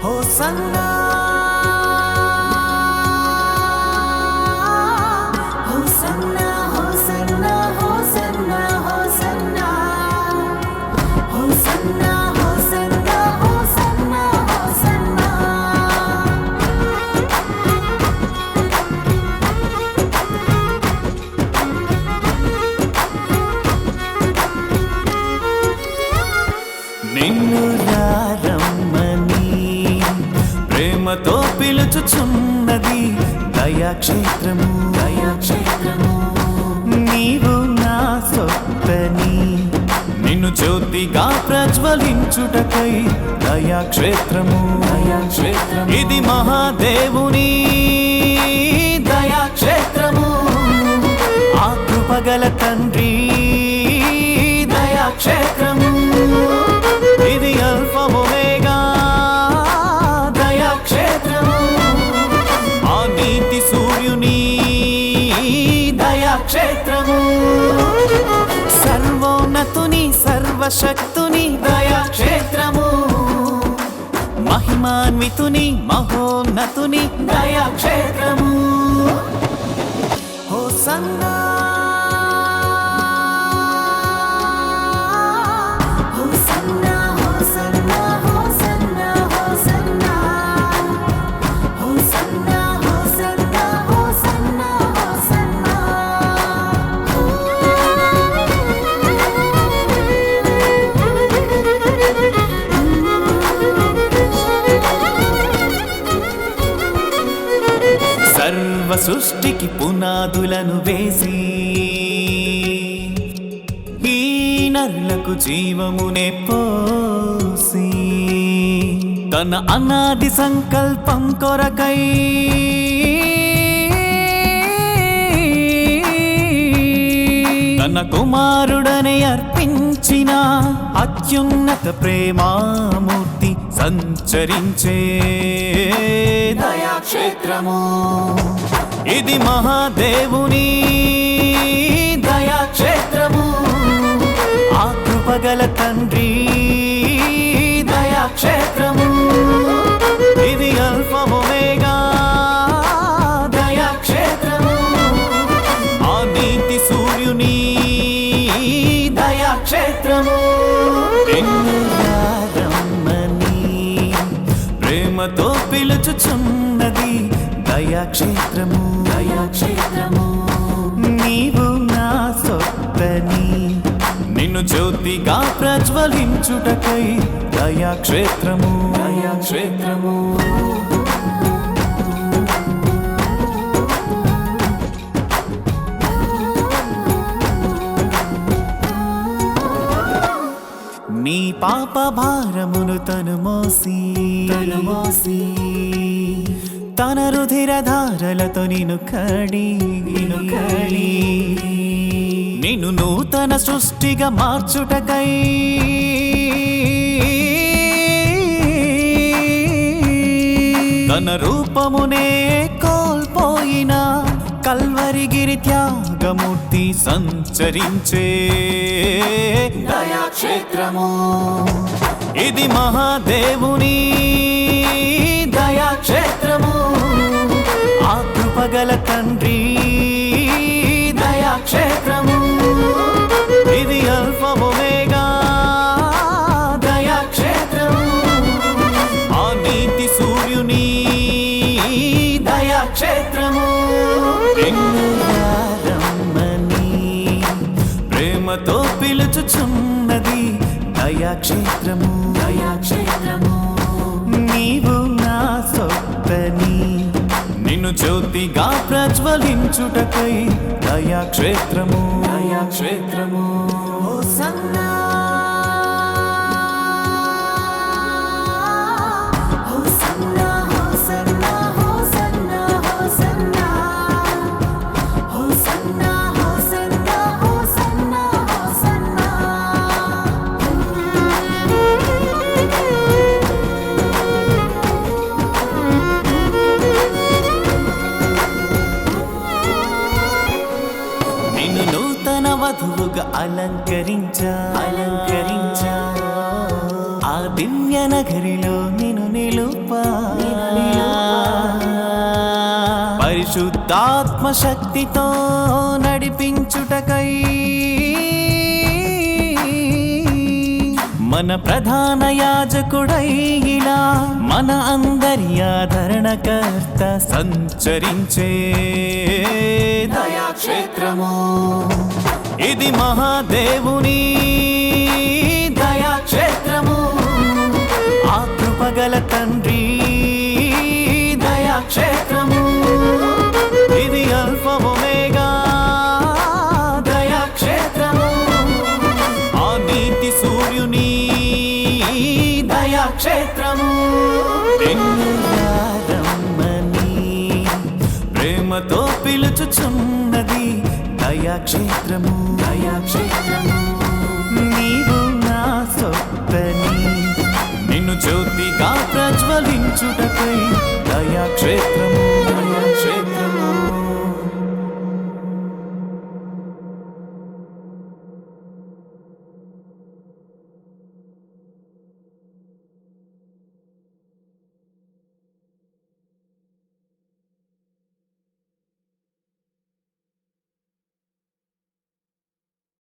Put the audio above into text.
ホサナ ప్రేమతో పిలుచుచున్నది దయాక్షేత్రము. దయాక్షేత్రము. నీవు నా సొత్తని నిన్ను జ్యోతిగా ప్రజ్వలించుటకై దయాక్షేత్రము. దయాక్షేత్రము. ఇది మహాదేవుని దయాక్షేత్రము. ఆ కృపగల తండ్రి దయాక్షేత్రము. దయాక్షేత్రము సర్వోన్నతుని సర్వశక్తుని దయాక్షేత్రము. మహిమాన్వితుని మహోన్నతుని దయాక్షేత్రము. హో సన్నా సర్వ సృష్టికి పునాదులను వేసి ఈ నరులకు జీవమునే పోసి తన అనాది సంకల్పం కొరకై తన కుమారుడని అర్పించిన అత్యున్నత ప్రేమామూర్తి సంచరించే దయాక్షేత్రము. ఇది మహాదేవుని దయాక్షేత్రము. ఆకృపగల తండ్రి దయాక్షేత్రము. ఇది అల్పమోమేగా దయాక్షేత్రము. ఆ నీతి సూర్యుని దయాక్షేత్రము. ప్రేమతో పిలుచుచున్నది దయాక్షేత్రము దయాక్షేత్రము నీవు నా సొత్తని నిన్ను జ్యోతిగా ప్రజ్వలించుటకై దయాక్షేత్రము దయాక్షేత్రము నీ పాప భారమును తను మోసి తను మోసి తన రుధిర ధారలతో నిన్ను కడి. నిన్ను కడి. నిన్ను నూతన సృష్టిగా మార్చుటకై. తన రూపమునే కోల్పోయిన కల్వరిగిరి త్యాగమూర్తి సంచరించే. దయాక్షేత్రము. ఇది మహాదేవుని దయాక్షేత్రము రమ్మని ప్రేమతో పిలుచుచున్నది దయాక్షేత్రము. దయాక్షేత్రము. నీవు నా సొత్తని నిన్ను జ్యోతిగా ప్రజ్వలించుటకై దయాక్షేత్రము. దయాక్షేత్రము. హోసన్నా అలంకరించా. అలంకరించా. ఆ దివ్య నగరిలో నిన్ను నిలుప. పరిశుద్ధాత్మ శక్తితో నడిపించుటకై మన ప్రధాన యాజకుడై ఇలా మన అందరి ఆదరణకర్త సంచరించే. దయాక్షేత్రము. ఇది మహాదేవుని దయాక్షేత్రము. ఆ కృపగల తండ్రి దయాక్షేత్రము. ఇది అల్పమేగా దయాక్షేత్రము. ఆ నీతి సూర్యుని దయాక్షేత్రము. ప్రేమతో పిలుచుచున్న దయాక్షేత్రము దయాక్షేత్రము నీవు నా సొత్తని నిన్ను జ్యోతిగా ప్రజ్వలించుటకై దయాక్షేత్రం